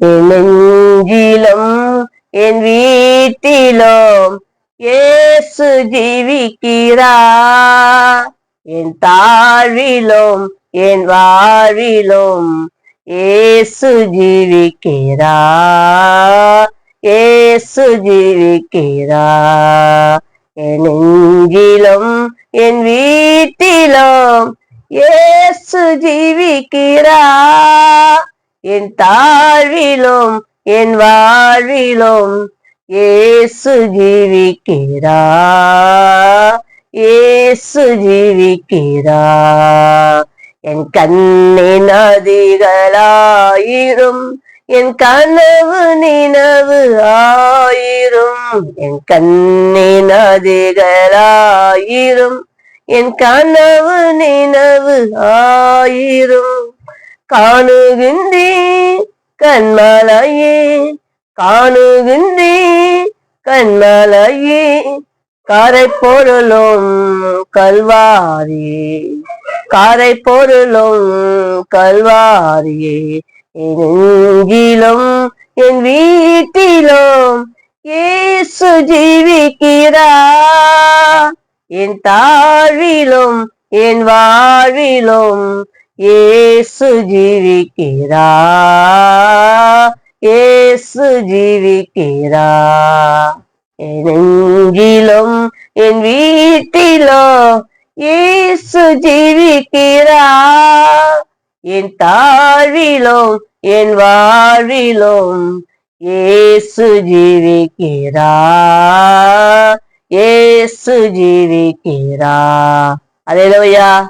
நெஞ்சிலும் என் வீட்டிலும் ஏசு ஜீவிக்கிறா என் தாழ்விலும் என் வாழ்விலும் ஏசு ஜீவிக்கிறா ஏசு ஜீவிக்கிறா என் நெஞ்சிலும் என் வீட்டிலும் ஏசு ஜீவிக்கிறா என் தாழ்விலும் என் வாழ்விலும் ஏசு ஜீவிக்கிறா. ஏசு ஜீவிக்கிறா. என் கண்ணின் நதிகளாயிரும் என் கனவு நினவு ஆயிரும். என் கண்ணின் நதிகளாயிரும் என் கனவு நினவு ஆயிரும். காணுகின்றேன் கண்மலையே காணுகின்றேன் கண்மலையே காரை பொருளும் கல்வாரியே காரை பொருளும் கல்வாரியே எங்கிலும் என் வீட்டிலும் ஏசு ஜீவிக்கிறா. என் தாழ்விலும் என் வாழ்விலும் ஏசு ஜீவிக்கிறா. ஏசு ஜீவிக்கிறா. நெஞ்சிலும் என் வீட்டிலோ ஏசு ஜீவிக்கிறா. என் தாழ்விலும் என் வாழ்விலும் ஏசு ஜீவிக்கிறா. ஏசு ஜீவிக்கிறா. அல்லேலூயா